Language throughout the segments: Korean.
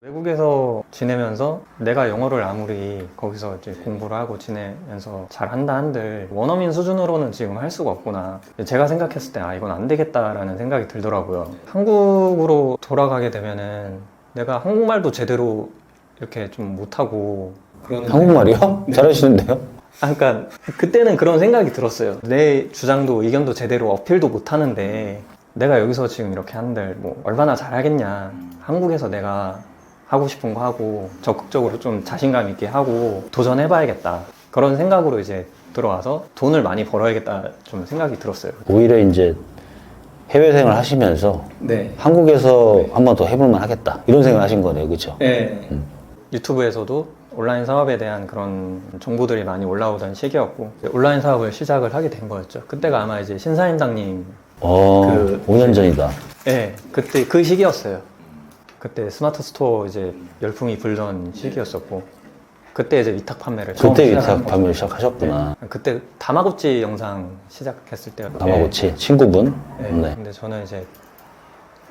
외국에서 지내면서 내가 영어를 아무리 거기서 이제 공부를 하고 지내면서 잘한다 한들 원어민 수준으로는 지금 할 수가 없구나. 제가 생각했을 때 아 이건 안 되겠다라는 생각이 들더라고요. 한국으로 돌아가게 되면은 내가 한국말도 제대로 이렇게 좀 못하고 한국말이요? 잘하시는데요? 아, 그러니까 그때는 그런 생각이 들었어요. 내 주장도 의견도 제대로 어필도 못 하는데 내가 여기서 지금 이렇게 한들 뭐 얼마나 잘하겠냐. 한국에서 내가 하고 싶은 거 하고 적극적으로 좀 자신감 있게 하고 도전해봐야겠다. 그런 생각으로 이제 들어와서 돈을 많이 벌어야겠다 좀 생각이 들었어요. 오히려 이제 해외 생활 하시면서 네. 한국에서 한번 더 해볼만 하겠다 이런 생각 하신 거네요, 그렇죠? 네. 유튜브에서도 온라인 사업에 대한 그런 정보들이 많이 올라오던 시기였고 온라인 사업을 시작을 하게 된 거였죠. 그때가 아마 이제 신사임당님 어, 그- 5년 전이다. 네, 그때 그 시기였어요. 그때 스마트 스토어 이제 열풍이 불던 시기였었고, 그때 이제 위탁 판매를 처음 그때 시작한 위탁 거. 판매를 시작하셨구나. 네, 그때 다마고치 영상 시작했을 때. 다마고치 친구분. 네. 네. 근데 저는 이제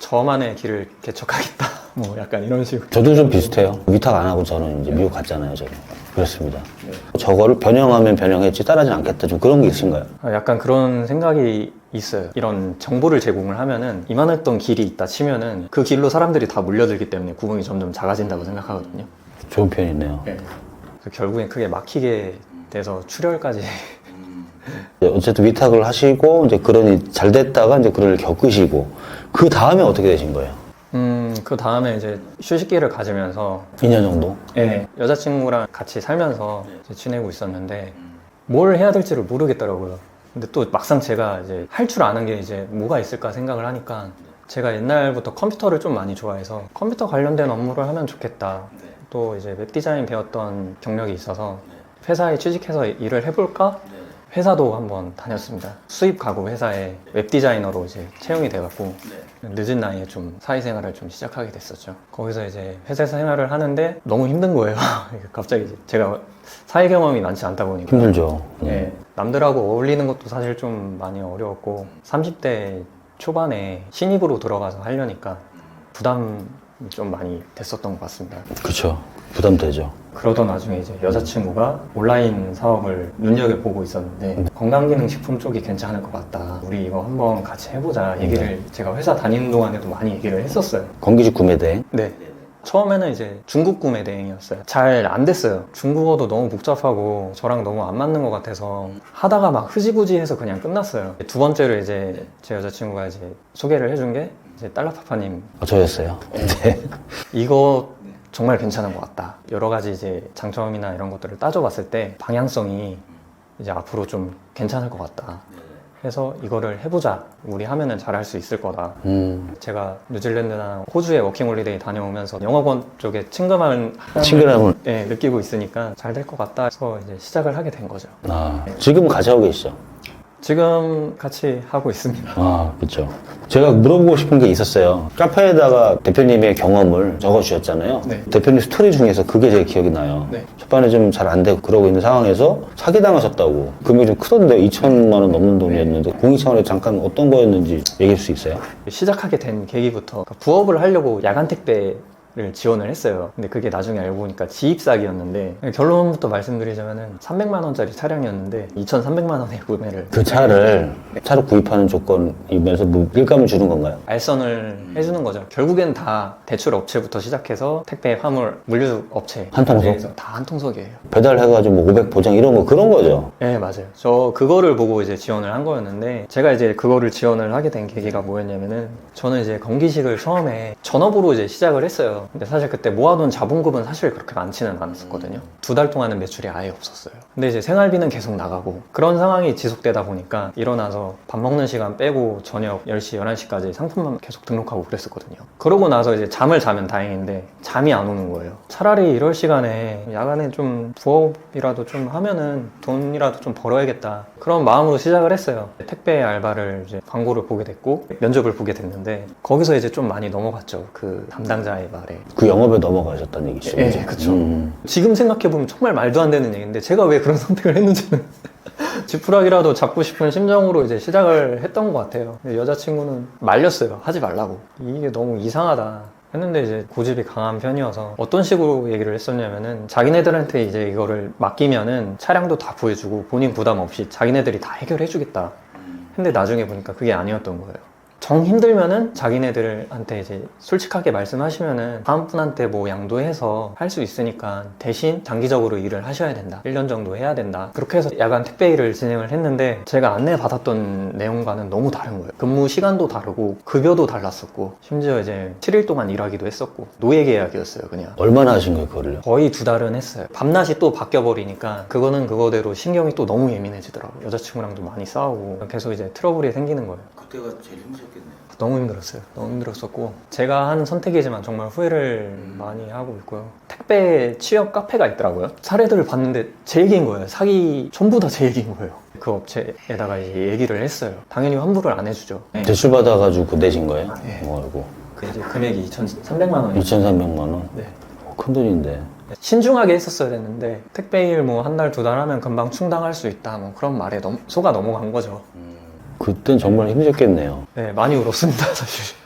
저만의 길을 개척하겠다. 뭐 약간 이런 식으로. 저도 좀 비슷해요. 위탁 안 하고 저는 이제 미국 갔잖아요, 저는. 그렇습니다. 네. 저거를 변형하면 변형했지 따라하진 않겠다. 좀 그런 게 있으신가요? 아, 약간 그런 생각이 있어요. 이런 정보를 제공을 하면은 이만했던 길이 있다 치면은 그 길로 사람들이 다 몰려들기 때문에 구멍이 점점 작아진다고 생각하거든요. 좋은 표현이네요. 네. 그래서 결국엔 크게 막히게 돼서 출혈까지 이제 어쨌든 위탁을 하시고 이제 그러니 잘 됐다가 이제 그걸 겪으시고 그 다음에 어떻게 되신 거예요? 음, 그 다음에 이제 휴식기를 가지면서 2년 정도? 예, 여자친구랑 같이 살면서 이제 지내고 있었는데 뭘 해야 될지를 모르겠더라고요. 근데 또 막상 제가 이제 할 줄 아는 게 이제 뭐가 있을까 생각을 하니까 제가 옛날부터 컴퓨터를 좀 많이 좋아해서 컴퓨터 관련된 업무를 하면 좋겠다. 또 이제 웹 디자인 배웠던 경력이 있어서 회사에 취직해서 일을 해볼까? 회사도 한번 다녔습니다. 수입 가구 회사에 웹 디자이너로 이제 채용이 돼갖고 늦은 나이에 좀 사회생활을 좀 시작하게 됐었죠. 거기서 이제 회사 생활을 하는데 너무 힘든 거예요. 갑자기 이제 제가 사회 경험이 많지 않다 보니까 힘들죠. 예, 남들하고 어울리는 것도 사실 좀 많이 어려웠고 30대 초반에 신입으로 들어가서 하려니까 부담이 좀 많이 됐었던 것 같습니다. 그렇죠. 부담되죠. 그러던 와중에 이제 여자친구가 온라인 사업을 눈여겨보고 있었는데 건강기능식품 쪽이 괜찮을 것 같다. 우리 이거 한번 같이 해보자. 얘기를 제가 회사 다니는 동안에도 많이 얘기를 했었어요. 건기지 구매 대행. 네. 처음에는 이제 중국 구매 대행이었어요. 잘 안 됐어요. 중국어도 너무 복잡하고 저랑 너무 안 맞는 것 같아서 하다가 막 흐지부지해서 그냥 끝났어요. 두 번째로 이제 제 여자친구가 이제 소개를 해준 게 이제 딸라파파님 어, 저였어요. 네. 이거 정말 괜찮은 것 같다. 여러 가지 이제 장점이나 이런 것들을 따져봤을 때 방향성이 이제 앞으로 좀 괜찮을 것 같다. 해서 이거를 해보자. 우리 하면은 잘할 수 있을 거다. 음, 제가 뉴질랜드나 호주에 워킹홀리데이 다녀오면서 영어권 쪽에 친근함을 친근함을. 예, 느끼고 있으니까 잘 될 것 같다 해서 이제 시작을 하게 된 거죠. 아, 같이 하고 계시죠? 지금 같이 하고 있습니다. 아, 그렇죠. 제가 물어보고 싶은 게 있었어요. 카페에다가 대표님의 경험을 적어주셨잖아요. 네. 대표님 스토리 중에서 그게 제일 기억이 나요. 네. 첫반에 좀 잘 안 되고 그러고 있는 상황에서 사기당하셨다고. 금액이 좀 크던데 2천만 원 넘는 돈이었는데 공익차원에 잠깐 어떤 거였는지 얘기할 수 있어요? 시작하게 된 계기부터 부업을 하려고 야간 택배 를 지원을 했어요. 근데 그게 나중에 알고 보니까 지입 사기였는데 결론부터 말씀드리자면은 300만 원짜리 차량이었는데 2,300만 원에 구매를 그 차를 차를 구입하는 조건이면서 뭐 일감을 주는 건가요? 알선을 해주는 거죠. 결국엔 다 대출 업체부터 시작해서 택배, 화물, 물류 업체 한 통속? 그래서 다 한 통속이에요. 배달해가지고 뭐 500 보장 이런 거 그런 거죠. 네, 맞아요. 저 그거를 보고 이제 지원을 한 거였는데, 제가 이제 그거를 지원을 하게 된 계기가 뭐였냐면은, 저는 이제 건기식을 처음에 전업으로 이제 시작을 했어요. 근데 사실 그때 모아둔 자본금은 사실 그렇게 많지는 않았었거든요. 두 달 동안은 매출이 아예 없었어요. 근데 이제 생활비는 계속 나가고, 그런 상황이 지속되다 보니까 일어나서 밥 먹는 시간 빼고 저녁 10시, 11시까지 상품만 계속 등록하고 그랬었거든요. 그러고 나서 이제 잠을 자면 다행인데, 잠이 안 오는 거예요. 차라리 이럴 시간에 야간에 좀 부업이라도 좀 하면은 돈이라도 좀 벌어야겠다. 그런 마음으로 시작을 했어요. 택배 알바를 이제 광고를 보게 됐고 면접을 보게 됐는데 거기서 이제 좀 많이 넘어갔죠. 그 담당자의 말에. 그 영업에 넘어가셨다는 얘기죠. 예, 그죠? 그쵸. 음. 지금 생각해 보면 정말 말도 안 되는 얘기인데 제가 왜 그런 선택을 했는지는 지푸라기라도 잡고 싶은 심정으로 이제 시작을 했던 것 같아요. 여자친구는 말렸어요. 하지 말라고. 이게 너무 이상하다. 했는데 이제 고집이 강한 편이어서 어떤 식으로 얘기를 했었냐면은 자기네들한테 이제 이거를 맡기면은 차량도 다 구해주고 본인 부담 없이 자기네들이 다 해결해주겠다. 근데 나중에 보니까 그게 아니었던 거예요. 정 힘들면은 자기네들한테 이제 솔직하게 말씀하시면은 다음 분한테 뭐 양도해서 할 수 있으니까 대신 장기적으로 일을 하셔야 된다. 1년 정도 해야 된다. 그렇게 해서 야간 택배 일을 진행을 했는데 제가 안내 받았던 내용과는 너무 다른 거예요. 근무 시간도 다르고 급여도 달랐었고 심지어 이제 7일 동안 일하기도 했었고 노예 계약이었어요, 그냥. 얼마나 하신 거예요, 그거를요? 거의 두 달은 했어요. 밤낮이 또 바뀌어 버리니까 그거는 그거대로 신경이 또 너무 예민해지더라고요. 여자친구랑도 많이 싸우고 계속 이제 트러블이 생기는 거예요. 그때가 제일 힘 드셨겠네요. 너무 힘들었어요. 너무 힘들었었고 제가 한 선택이지만 정말 후회를 많이 하고 있고요. 택배 취업 카페가 있더라고요. 사례들을 봤는데 제 얘기인 거예요. 사기 전부 다 제 얘기인 거예요. 그 업체에다가 이제 얘기를 했어요. 당연히 환불을 안 해주죠. 네. 대출 받아가지고 그 내신 거예요? 네. 뭐 알고. 그 이제 금액이 2,300만 원이요. 2,300만 원? 네. 어, 큰 돈인데. 신중하게 했었어야 됐는데 택배 일 뭐 한 달 두 달 하면 금방 충당할 수 있다 뭐 그런 말에 넘, 속아 넘어간 거죠. 그땐 정말 힘드셨겠네요. 네 많이 울었습니다 사실.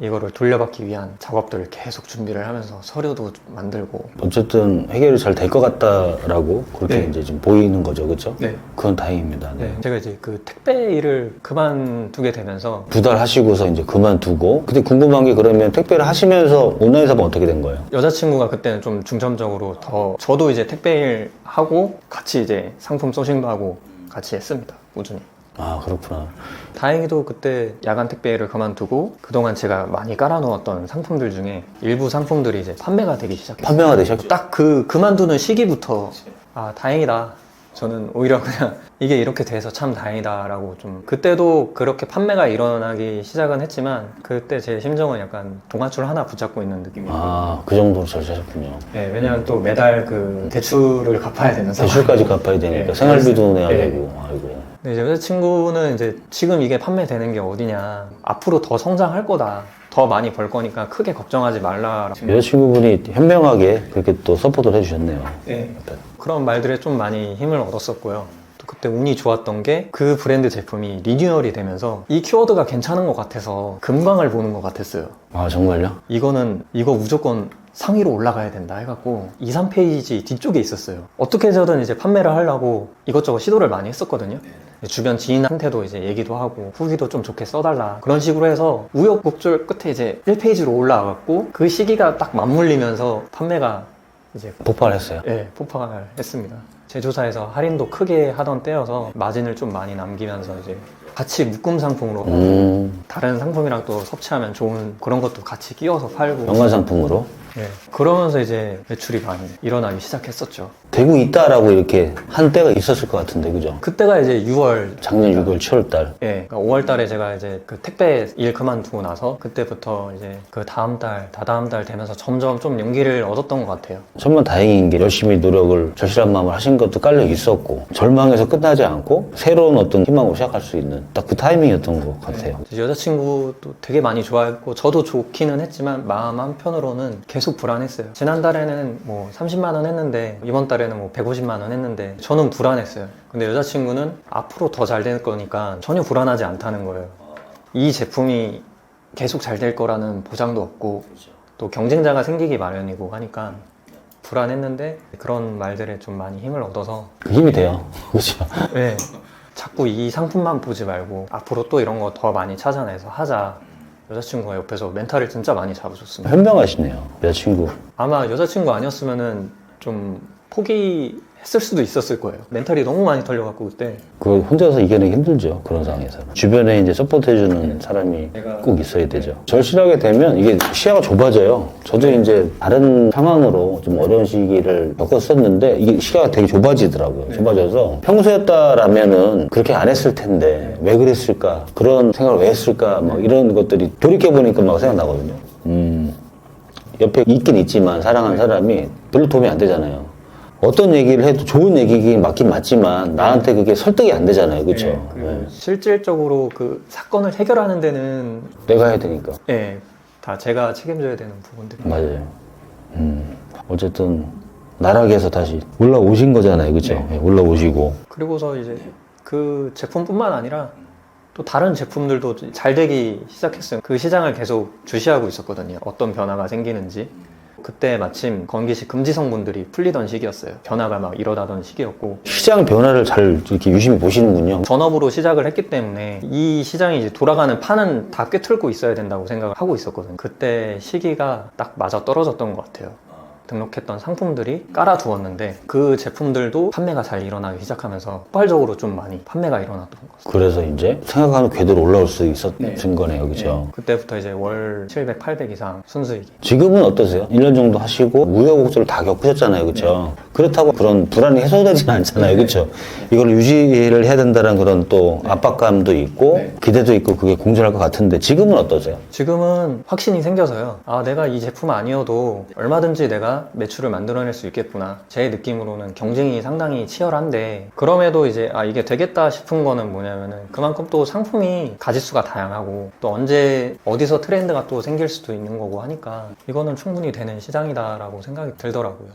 이거를 돌려받기 위한 작업들을 계속 준비를 하면서 서류도 만들고 어쨌든 해결이 잘 될 것 같다라고 그렇게 네. 이제 좀 보이는 거죠, 그렇죠? 네. 그건 다행입니다. 네. 네, 제가 이제 그 택배 일을 그만두게 되면서 두달 하시고서 이제 그만두고 근데 궁금한 게 그러면 택배를 하시면서 온라인 사업 어떻게 된 거예요? 여자친구가 그때는 좀 중점적으로 더 저도 이제 택배 일 하고 같이 이제 상품 소싱도 하고 같이 했습니다 꾸준히 아 그렇구나. 다행히도 그때 야간 택배를 그만두고 그동안 제가 많이 깔아놓았던 상품들 중에 일부 상품들이 이제 판매가 되기 시작했어요 판매가 되셨죠? 딱 그 그만두는 시기부터 아 다행이다 저는 오히려 그냥 이게 이렇게 돼서 참 다행이다라고 좀 그때도 그렇게 판매가 일어나기 시작은 했지만 그때 제 심정은 약간 동아줄 하나 붙잡고 있는 느낌이에요. 아그 정도로 잘 사셨군요. 네, 왜냐면 또 매달 그 대출을 갚아야 되는 상황. 대출까지 갚아야 되니까 네. 생활비도 내야 네. 되고 아이고. 네, 이제 여자친구는 이제 지금 이게 판매되는 게 어디냐 앞으로 더 성장할 거다 더 많이 벌 거니까 크게 걱정하지 말라. 여자친구분이 현명하게 그렇게 또 서포트를 해주셨네요. 네. 그런 말들에 좀 많이 힘을 얻었었고요. 또 그때 운이 좋았던 게 그 브랜드 제품이 리뉴얼이 되면서 이 키워드가 괜찮은 것 같아서 금방을 보는 것 같았어요. 아 정말요? 이거는 이거 무조건 상위로 올라가야 된다 해갖고 2, 3페이지 뒤쪽에 있었어요. 어떻게 해서든 이제 판매를 하려고 이것저것 시도를 많이 했었거든요. 주변 지인한테도 이제 얘기도 하고 후기도 좀 좋게 써달라 그런 식으로 해서 우여곡절 끝에 이제 1페이지로 올라와갖고 그 시기가 딱 맞물리면서 판매가 이제 폭발했어요. 예, 폭발을 했습니다. 제조사에서 할인도 크게 하던 때여서 마진을 좀 많이 남기면서 이제 같이 묶음 상품으로 음 다른 상품이랑 또 섭취하면 좋은 그런 것도 같이 끼워서 팔고 연관 상품으로 예, 그러면서 이제 매출이 많이 일어나기 시작했었죠. 되고 있다라고 이렇게 한 때가 있었을 것 같은데 그죠? 그때가 이제 6월 작년 6월 7월 달. 예, 5월 달에 제가 이제 그 택배 일 그만두고 나서 그때부터 이제 그 다음 달, 다다음 달 되면서 점점 좀 용기를 얻었던 것 같아요. 정말 다행인 게 열심히 노력을 절실한 마음을 하신 것도 깔려 있었고 절망에서 끝나지 않고 새로운 어떤 희망으로 시작할 수 있는 딱 그 타이밍이었던 것 같아요. 여자친구도 되게 많이 좋아했고 저도 좋기는 했지만 마음 한편으로는 계속 불안했어요. 지난달에는 뭐 30만 원 했는데 이번 달에는 뭐 150만 원 했는데 저는 불안했어요. 근데 여자친구는 앞으로 더 잘 될 거니까 전혀 불안하지 않다는 거예요. 이 제품이 계속 잘 될 거라는 보장도 없고 또 경쟁자가 생기기 마련이고 하니까 불안했는데 그런 말들에 좀 많이 힘을 얻어서 그 힘이 돼요. 그렇죠? 네. 자꾸 이 상품만 보지 말고 앞으로 또 이런 거 더 많이 찾아내서 하자. 여자친구가 옆에서 멘탈을 진짜 많이 잡아줬습니다. 현명하시네요. 여자친구. 아마 여자친구 아니었으면은 좀 포기했을 수도 있었을 거예요. 멘탈이 너무 많이 털려갖고 그때. 그걸 혼자서 이겨내기 힘들죠. 그런 상황에서는. 주변에 이제 서포트해주는 사람이 꼭 있어야 되죠. 절실하게 되면 이게 시야가 좁아져요. 저도 이제 다른 상황으로 좀 어려운 시기를 겪었었는데 이게 시야가 되게 좁아지더라고요. 좁아져서 평소였다라면은 그렇게 안 했을 텐데 왜 그랬을까? 그런 생각을 왜 했을까? 막 이런 것들이 돌이켜보니까 막 생각나거든요. 음, 옆에 있긴 있지만 사랑하는 사람이 별로 도움이 안 되잖아요. 어떤 얘기를 해도 좋은 얘기긴 맞긴 맞지만 나한테 그게 설득이 안 되잖아요. 그렇죠? 네, 그리고 실질적으로 그 사건을 해결하는 데는 내가 해야 되니까. 예, 다 제가 책임져야 되는 부분들이. 맞아요. 음, 어쨌든 나락에서 다시 올라오신 거잖아요. 그렇죠? 네. 예, 올라오시고 그리고서 이제 그 제품뿐만 아니라 또 다른 제품들도 잘 되기 시작했어요. 그 시장을 계속 주시하고 있었거든요. 어떤 변화가 생기는지. 그때 마침 건기식 금지 성분들이 풀리던 시기였어요. 변화가 막 일어나던 시기였고 시장 변화를 잘 이렇게 유심히 보시는군요. 전업으로 시작을 했기 때문에 이 시장이 이제 돌아가는 판은 다 꿰뚫고 있어야 된다고 생각을 하고 있었거든요. 그때 시기가 딱 맞아 떨어졌던 것 같아요. 등록했던 상품들이 깔아두었는데 그 제품들도 판매가 잘 일어나기 시작하면서 폭발적으로 좀 많이 판매가 일어났던 것 같아요. 그래서 이제 생각하는 궤도로 올라올 수 있었던 거네요. 그죠? 그때부터 이제 월 700, 800 이상 순수익이 지금은 어떠세요? 1년 정도 하시고 우여곡절을 다 겪으셨잖아요. 그렇죠? 그렇다고 그런 불안이 해소되지는 않잖아요. 그렇죠? 이걸 유지를 해야 된다는 그런 또 압박감도 있고 기대도 있고 그게 공존할 것 같은데 지금은 어떠세요? 지금은 확신이 생겨서요. 아, 내가 이 제품 아니어도 얼마든지 내가 매출을 만들어낼 수 있겠구나. 제 느낌으로는 경쟁이 상당히 치열한데, 그럼에도 이제, 아, 이게 되겠다 싶은 거는 뭐냐면은, 그만큼 또 상품이 가짓수가 다양하고, 또 언제, 어디서 트렌드가 또 생길 수도 있는 거고 하니까, 이거는 충분히 되는 시장이다라고 생각이 들더라고요.